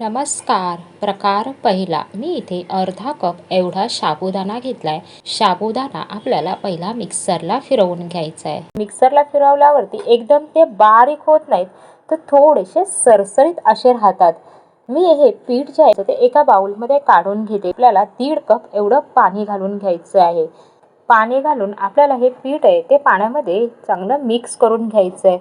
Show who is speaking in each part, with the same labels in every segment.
Speaker 1: नमस्कार. प्रकार पहिला. मी इथे अर्धा कप एवढा साबुदाणा घेतलाय. साबुदाणा आपल्याला पहिला मिक्सरला फिरवून घ्यायचा आहे मिक्सरला फिरवल्यावरती एकदम ते बारीक होत नाहीत तर थोडेसे सरसरीत असे राहतात. मी हे पीठ जे आहे ते एका बाउलमध्ये काढून घेते. आपल्याला दीड कप एवढं पाणी घालून घ्यायचं आहे. पाणी घालून आपल्याला हे पीठ आहे ते पाण्यामध्ये चांगलं मिक्स करून घ्यायचं आहे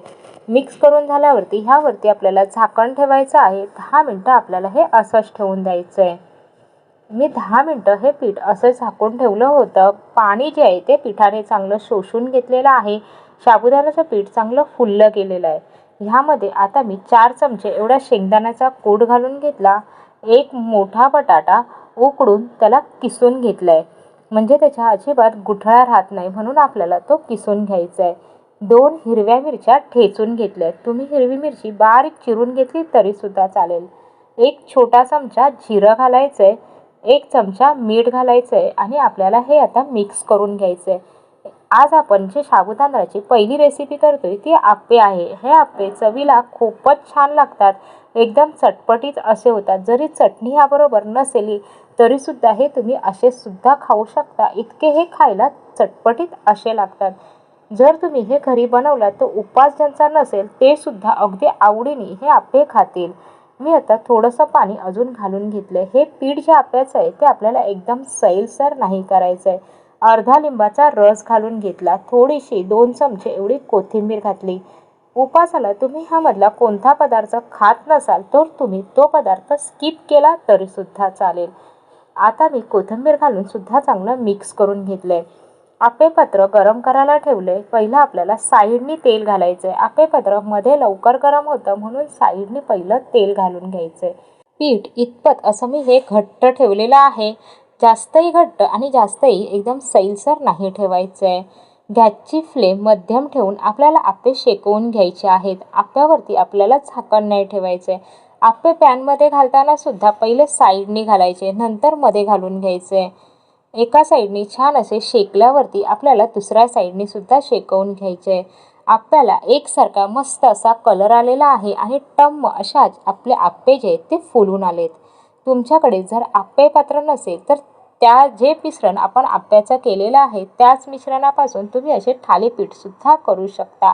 Speaker 1: मिक्स करून झाल्यावरती ह्यावरती आपल्याला झाकण ठेवायचं आहे. दहा मिनटं आपल्याला हे असंच ठेवून द्यायचं आहे मी दहा मिनटं हे पीठ असं झाकून ठेवलं होतं. पाणी जे आहे ते पिठाने चांगलं शोषून घेतलेलं आहे. साबुदाण्याचं पीठ चांगलं फुललं गेलेलं आहे. ह्यामध्ये आता मी चार चमचे एवढा शेंगदाण्याचा कूट घालून घेतला. एक मोठा बटाटा उकडून त्याला किसून घेतला आहे म्हणजे त्याच्या अजिबात गुठळा राहत नाही म्हणून आपल्याला तो किसून घ्यायचा आहे दोन हिरव्या मिरच्या ठेचून घेतल्या तुम्ही हिरवी मिरची बारीक चिरून घेतली तरीसुद्धा चालेल. एक छोटा चमचा जिरं घालायचं आहे एक चमचा मीठ घालायचं आहे आणि आपल्याला हे आता मिक्स करून घ्यायचं आहे आज आपण जे तांदळाची पहिली रेसिपी करतोय ती आप्पे आहे. हे आप्पे चवीला खूपच छान लागतात. एकदम चटपटीत असे होतात. जरी चटणी ह्याबरोबर नसेली तरीसुद्धा हे तुम्ही असे सुद्धा खाऊ शकता. इतके हे खायला चटपटीत असे लागतात. जर तुम्ही हे घरी बनवलात तर उपवास ज्यांचा नसेल ते सुद्धा अगदी आवडीने हे आप्पे खातील. मी आता थोडंसं पाणी अजून घालून घेतलं हे पीठ जे आप्याचं आहे ते आपल्याला एकदम सैलसर नाही करायचं आहे अर्धा लिंबाचा रस घालून घेतला. थोडीशी दोन चमचे एवढी कोथिंबीर घातली. उपासाला तुम्ही ह्यामधला कोणता पदार्थ खात नसाल तर तुम्ही तो पदार्थ स्किप केला तरीसुद्धा चालेल. आता मी कोथिंबीर घालून सुद्धा चांगलं मिक्स करून घेतलं आहे आपेपत्र गरम करायला ठेवले पहिलं आपल्याला साईडनी तेल घालायचं आहे आपेपत्रमध्ये लवकर गरम होतं म्हणून साईडनी पहिलं तेल घालून घ्यायचं आहे पीठ इतपत असं मी हे घट्ट ठेवलेलं आहे. जास्तही घट्ट आणि जास्तही एकदम सैलसर नाही ठेवायचं आहे गॅसची फ्लेम मध्यम ठेवून आपल्याला आप्पे शेकवून घ्यायचे आहेत. आप्यावरती आपल्याला झाकण नाही ठेवायचं. आहे आप्पे पॅनमध्ये घालताना सुद्धा पहिले साईडने घालायचे नंतर मध्ये घालून घ्यायचे. एका साईडने छान असे शेकल्यावरती आपल्याला दुसऱ्या साईडने सुद्धा शेकवून घ्यायचे. आपल्याला एकसारखा मस्त असा कलर आलेला आहे आणि टम्म अशाच आपले आप्पे जे आहेत ते फुलून आलेत. तुमच्याकडे जर आप्पे पात्र नसेल तर त्या जे मिश्रण आपण आप्याचं केलेलं आहे त्याच मिश्रणापासून तुम्ही असे थालीपीठसुद्धा करू शकता.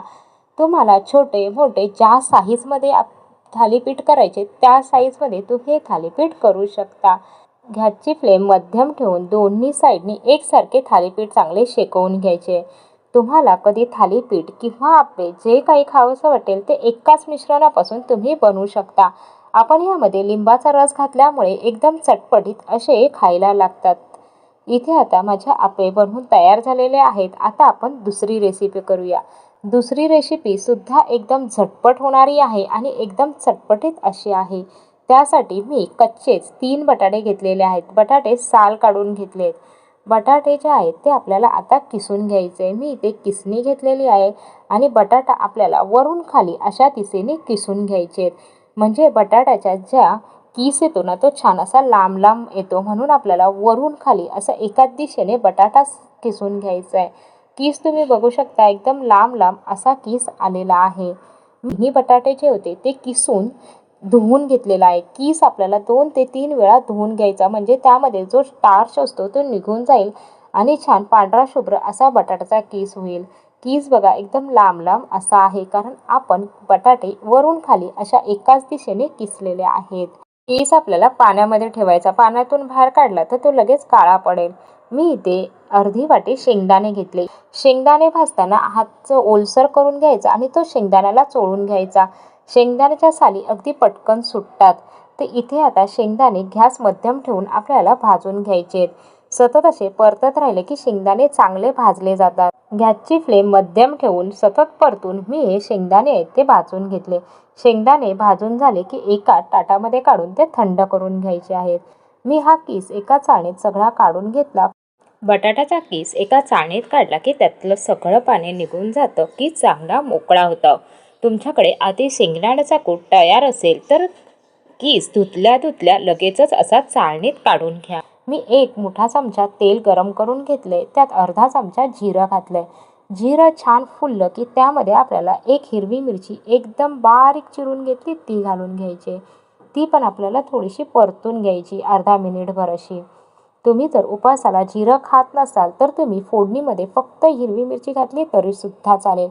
Speaker 1: तुम्हाला छोटे मोठे ज्या साईजमध्ये आप थालीपीठ करायचे त्या साईजमध्ये तुम्ही हे थालीपीठ करू शकता. घ्याची फ्लेम मध्यम ठेवून दोन्ही साईडनी एकसारखे थालीपीठ चांगले शेकवून घ्यायचे. तुम्हाला कधी थालीपीठ किंवा आप्पे जे काही खावंसं वाटेल ते एकाच मिश्रणापासून तुम्ही बनवू शकता. आपण यामध्ये लिंबाचा रस घातल्यामुळे एकदम चटपटीत असे खायला लागतात. इथे आता माझ्या आपे बनवून तयार झालेले आहेत. आता आपण दुसरी रेसिपी करूया. दुसरी रेसिपी सुद्धा एकदम झटपट होणारी आहे आणि एकदम चटपटीत अशी आहे. त्यासाठी मी कच्चेच तीन बटाटे घेतलेले आहेत. बटाटे साल काढून घेतले आहेत बटाटे जे आहेत ते आपल्याला आता किसून घ्यायचे. मी इथे किसणी घेतलेली आहे आणि बटाटा आपल्याला वरून खाली अशा दिशेने किसून घ्यायचे आहेत म्हणजे बटाट्याच्या ज्या कीस येतो ना तो छान असा लांब लांब येतो म्हणून आपल्याला वरून खाली असं एकाच दिशेने बटाटा किसून घ्यायचा आहे कीस तुम्ही बघू शकता एकदम लांब लांब असा कीस आलेला आहे. मिनी बटाटे जे होते ते किसून धुवून घेतलेला आहे. कीस आपल्याला दोन ते तीन वेळा धुवून घ्यायचा म्हणजे त्यामध्ये जो स्टार्च असतो तो निघून जाईल आणि छान पांढरा शुभ्र असा बटाट्याचा कीस होईल. कीज बघा एकदम लांब लांब असा आहे. कारण आपण बटाटे वरून खाली अशा एकाच दिशेने किसलेले आहेत. कीस आपल्याला पाण्यामध्ये ठेवायचा. पाण्यातून बाहेर काढला तर तो लगेच काळा पडेल. मी इथे अर्धी वाटी शेंगदाणे घेतले. शेंगदाणे भाजताना हातचं ओलसर करून घ्यायचा आणि तो शेंगदाण्याला चोळून घ्यायचा. शेंगदाण्याच्या साली अगदी पटकन सुटतात. तर इथे आता शेंगदाणे गॅस मध्यम ठेवून आपल्याला भाजून घ्यायचे आहेत सतत असे परतत राहिले की शेंगदाणे चांगले भाजले जातात. गॅसची फ्लेम मध्यम ठेवून सतत परतून मी हे शेंगदाणे आहेत ते भाजून घेतले. शेंगदाणे भाजून झाले की एका ताटामध्ये काढून ते थंड करून घ्यायचे आहेत. मी हा किस एका चाळणीत सगळा काढून घेतला. बटाट्याचा किस एका चाळणीत काढला की त्यातलं सगळं पाणी निघून जातं की चांगला मोकळा होतं. तुमच्याकडे आधी शेंगदाण्याचा कूट तयार असेल तर कीस धुतल्या धुतल्या लगेचच असा चाळणीत काढून घ्या. मी एक मोठा चमचा तेल गरम करून घेतले त्यात अर्धा चमचा जिरं घातलंय. जिरं छान फुललं की त्यामध्ये आपल्याला एक हिरवी मिरची एकदम बारीक चिरून घेतली ती घालून घ्यायची. ती पण आपल्याला थोडीशी परतून घ्यायची अर्धा मिनिटभर अशी. तुम्ही जर उपासाला जिरं खात नसाल तर तुम्ही फोडणीमध्ये फक्त हिरवी मिरची घातली तरीसुद्धा चालेल.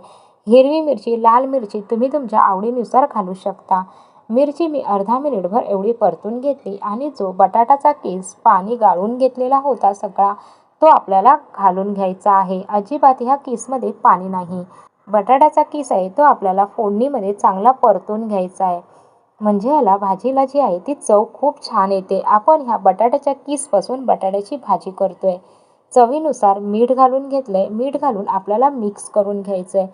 Speaker 1: हिरवी मिरची लाल मिरची तुम्ही तुमच्या आवडीनुसार घालू शकता. मिरची मी अर्धा मिनिटभर एवढी परतून घेतली आणि जो बटाटाचा केस पाणी गाळून घेतलेला होता सगळा तो आपल्याला घालून घ्यायचा आहे. अजिबात ह्या केसमध्ये पाणी नाही. बटाट्याचा केस आहे तो आपल्याला फोडणीमध्ये चांगला परतून घ्यायचा आहे. म्हणजे याला भाजीला जी आहे ती चव खूप छान येते. आपण ह्या बटाट्याच्या किसपासून बटाट्याची भाजी करतोय. चवीनुसार मीठ घालून घेतलंय. मीठ घालून आपल्याला मिक्स करून घ्यायचं आहे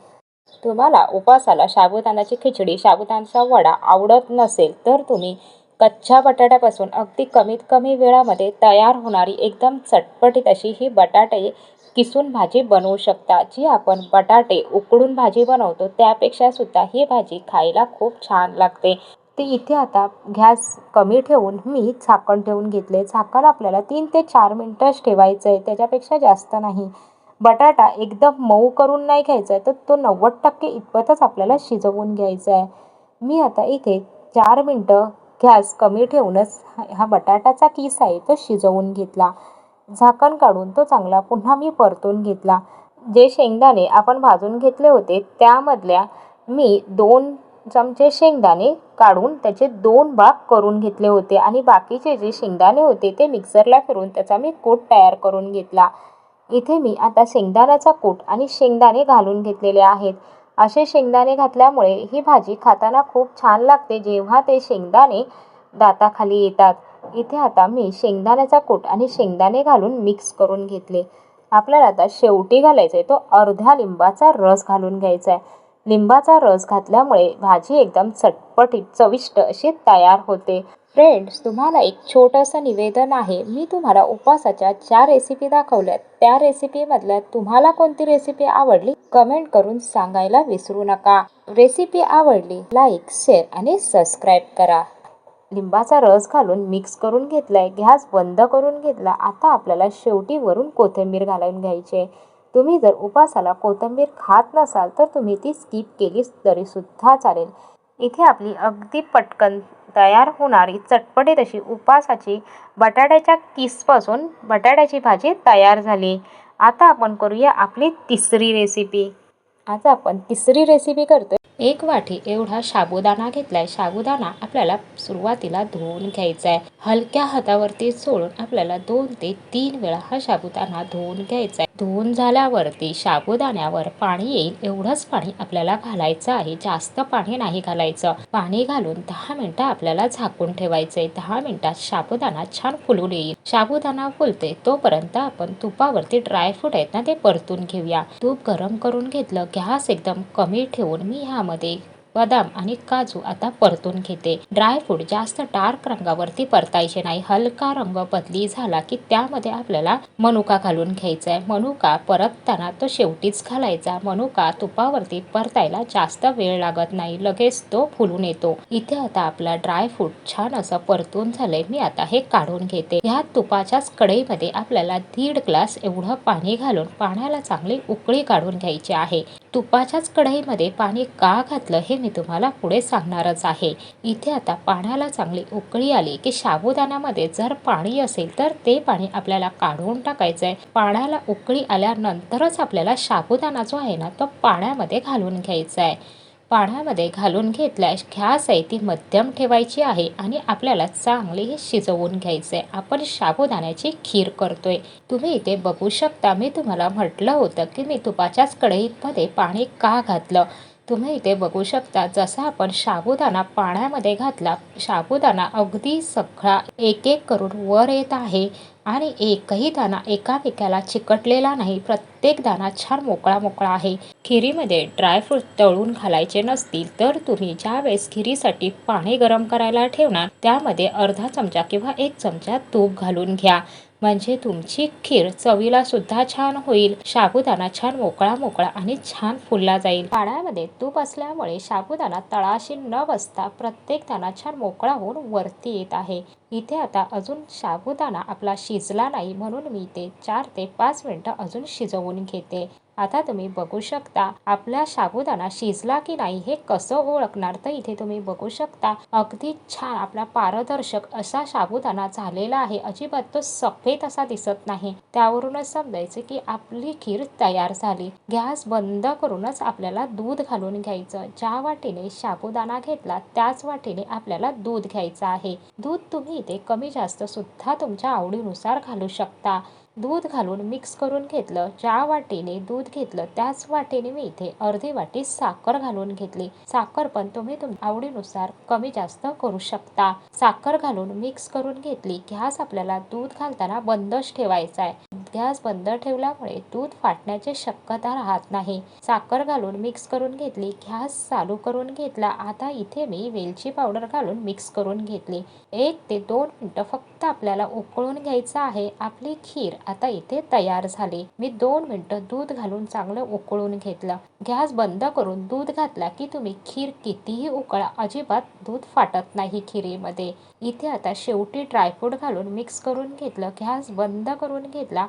Speaker 1: तुम्हाला उपासाला साबुदाण्याची खिचडी साबुदाण्याचा वडा आवडत नसेल तर तुम्ही कच्च्या बटाट्यापासून अगदी कमीत कमी वेळामध्ये तयार होणारी एकदम चटपटीत अशी ही बटाटे किसून भाजी बनवू शकता जी आपण बटाटे उकडून भाजी बनवतो त्यापेक्षा सुद्धा ही भाजी खायला खूप छान लागते. ते इथे आता गॅस कमी ठेवून मी झाकण ठेवून घेतले. झाकण आपल्याला तीन ते चार मिनटंच ठेवायचं आहे त्याच्यापेक्षा जास्त नाही. बटाटा एकदम मऊ करून नाही घ्यायचा आहे तर तो नव्वद टक्के इतपतच आपल्याला शिजवून घ्यायचा आहे मी आता इथे चार मिनटं गॅस कमी ठेवूनच हा बटाटाचा किस आहे तो शिजवून घेतला. झाकण काढून तो चांगला पुन्हा मी परतून घेतला. जे शेंगदाणे आपण भाजून घेतले होते त्यामधल्या मी दोन चमचे शेंगदाणे काढून त्याचे दोन भाग करून घेतले होते आणि बाकीचे जे शेंगदाणे होते ते मिक्सरला फिरून त्याचा मी कूट तयार करून घेतला. इथे मी आता शेंगदाण्याचा कूट आणि शेंगदाणे घालून घेतलेले आहेत. असे शेंगदाणे घातल्यामुळे ही भाजी खाताना खूप छान लागते जेव्हा ते शेंगदाणे दाताखाली येतात. इथे आता मी शेंगदाण्याचा कूट आणि शेंगदाणे घालून मिक्स करून घेतले. आपल्याला आता शेवटी घालायचा आहे तो अर्ध्या लिंबाचा रस घालून घ्यायचा आहे लिंबाचा रस घातल्यामुळे भाजी एकदम चटपटीत चविष्ट अशी तयार होते. फ्रेंड्स तुम्हाला एक छोटंसं निवेदन आहे. मी तुम्हाला उपवासाच्या चार रेसिपी दाखवल्यात. त्या रेसिपीमधल्या तुम्हाला कोणती रेसिपी आवडली? कमेंट करून सांगायला विसरू नका. रेसिपी आवडली लाईक शेअर आणि सबस्क्राईब करा. लिंबाचा रस घालून मिक्स करून घेतलाय. गॅस बंद करून घेतला. आता आपल्याला शेवटी वरून कोथिंबीर घालून घ्यायची आहे. तुम्ही जर उपासाला कोथिंबीर खात नसाल तर तुम्ही ती स्किप केलीच तरीसुद्धा चालेल. इथे आपली अगदी पटकन तयार होणारी चटपटीत अशी उपासाची बटाट्याच्या किसपासून बटाट्याची भाजी तयार झाली. आता आपण करूया आपली तिसरी रेसिपी आज आपण तिसरी रेसिपी करतोय. एक वाटी एवढा साबुदाणा घेतलाय. साबुदाणा आपल्याला सुरुवातीला धुवून घ्यायचा आहे हलक्या हातावरती सोडून आपल्याला दोन ते तीन वेळा हा साबुदाणा धुवून घ्यायचा आहे धुवून झाल्यावरती साबुदाण्यावर पाणी येईल. एवढंच पाणी आपल्याला घालायचं आहे. जास्त पाणी नाही घालायचं. पाणी घालून दहा मिनिटं आपल्याला झाकून ठेवायचंय. दहा मिनिटात साबुदाणा छान फुलून येईल. साबुदाणा फुलते तोपर्यंत आपण तुपावरती ड्रायफ्रूट आहेत ना ते परतून घेऊया. तूप गरम करून घेतलं. गॅस एकदम कमी ठेवून मी ह्या मध्ये बदाम आणि काजू आता परतून घेते. ड्रायफ्रूट जास्त डार्क रंगावरती परतायचे नाही. हलका रंग बदली झाला की त्यामध्ये आपल्याला मनुका घालून घ्यायचा आहे मनुका परतताना तो शेवटीच घालायचा. मनुका तुपावरती परतायला जास्त वेळ लागत नाही. लगेच तो फुलून येतो. इथे आता आपला ड्रायफ्रूट छान असं परतून झालंय. मी आता हे काढून घेते. ह्या तुपाच्याच कढईमध्ये आपल्याला दीड ग्लास एवढं पाणी घालून पाण्याला चांगली उकळी काढून घ्यायची आहे. तुपाच्याच कढईमध्ये पाणी का घातलं हे मी तुम्हाला पुढे सांगणारच आहे. इथे आता पाण्याला चांगली उकळी आली की साबुदाण्यामध्ये जर पाणी असेल तर ते पाणी आपल्याला काढून टाकायचं आहे पाण्याला उकळी आल्यानंतरच आपल्याला साबुदाणा जो आहे ना तो पाण्यामध्ये घालून घ्यायचा आहे पाण्यामध्ये घालून घेतल्यास घ्यास आहे ती मध्यम ठेवायची आहे आणि आपल्याला चांगले हे शिजवून आहे आपण साबुदाण्याची खीर करतोय. तुम्ही इथे बघू शकता मी तुम्हाला म्हटलं होतं की मी तुपाच्याच कढईमध्ये पाणी का घातलं? तुम्ही इथे बघू शकता जसा आपण साबुदाणा पाण्यामध्ये घातला साबुदाणा अगदी सगळा एक एक करून वर येत आहे आणि एकही दाणा एकामेकाला चिकटलेला नाही. प्रत्येक दाणा छान मोकळा मोकळा आहे. खिरीमध्ये ड्रायफ्रूट तळून घालायचे नसतील तर तुम्ही ज्यावेळेस खिरीसाठी पाणी गरम करायला ठेवणार त्यामध्ये अर्धा चमचा किंवा एक चमचा तूप घालून घ्या. म्हणजे तुमची खीर चवीला सुद्धा छान होईल साबुदाणा छान मोकळा मोकळा आणि छान फुलला जाईल. पाण्यामध्ये तूप असल्यामुळे साबुदाणा तळाशी न बसता प्रत्येक दाणा छान मोकळा होऊन वरती येत आहे. इथे आता अजून साबुदाणा आपला शिजला नाही म्हणून मी ते चार ते पाच मिनटं अजून शिजवून घेते. आता तुम्ही बघू शकता आपला साबुदाणा शिजला की नाही हे कसं ओळखणार? तर इथे तुम्ही बघू शकता अगदी छान आपला पारदर्शक असा साबुदाणा झालेला आहे. अजिबात तो सफेद असा दिसत नाही. त्यावरूनच समजायचं की आपली खीर तयार झाली. गॅस बंद करूनच आपल्याला दूध घालून घ्यायचं. ज्या वाटेने साबुदाणा घेतला त्याच वाटेने आपल्याला दूध घ्यायचं आहे. दूध तुम्ही इथे कमी जास्त सुद्धा तुमच्या आवडीनुसार घालू शकता. दूध घालून मिक्स करून घेतलं. ज्या वाटीने दूध घेतलं त्याच वाटीने मी इथे अर्धी वाटी साखर घालून घेतली. साखर पण तुम्ही तुमच्या आवडीनुसार कमी जास्त करू शकता. साखर घालून मिक्स करून घेतली. गॅस आपल्याला दूध घालताना बंदच ठेवायचा आहे. गॅस बंद ठेवल्यामुळे दूध फाटण्याची शक्यता राहत नाही. साखर घालून मिक्स करून घेतली गॅस चालू करून घेतला. आता इथे मी वेलची पावडर घालून मिक्स करून घेतली. एक ते दोन मिनटं फक्त आपल्याला उकळून घ्यायचं आहे. आपली खीर आता इथे तयार झाली. मी दोन मिनटं दूध घालून चांगलं उकळून घेतलं. गॅस बंद करून दूध घातला की तुम्ही खीर कितीही उकळा अजिबात दूध फाटत नाही खिरीमध्ये. इथे आता शेवटी ड्रायफ्रूट घालून मिक्स करून घेतलं गॅस बंद करून घेतला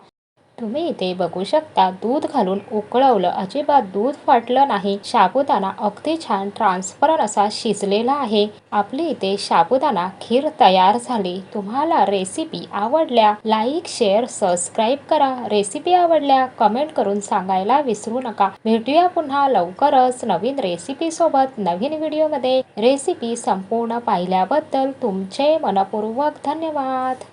Speaker 1: तुम्ही इथे बघू शकता दूध घालून उकळवलं. अजिबात दूध फाटलं नाही. साबुदाणा अगदी छान ट्रान्सपरंट असा शिजलेला आहे. आपली इथे साबुदाणा खीर तयार झाली. तुम्हाला रेसिपी आवडल्या लाईक शेअर सबस्क्राईब करा. रेसिपी आवडल्या कमेंट करून सांगायला विसरू नका. भेटूया पुन्हा लवकरच नवीन रेसिपी सोबत नवीन व्हिडिओमध्ये रेसिपी संपूर्ण पाहिल्याबद्दल तुमचे मनपूर्वक धन्यवाद.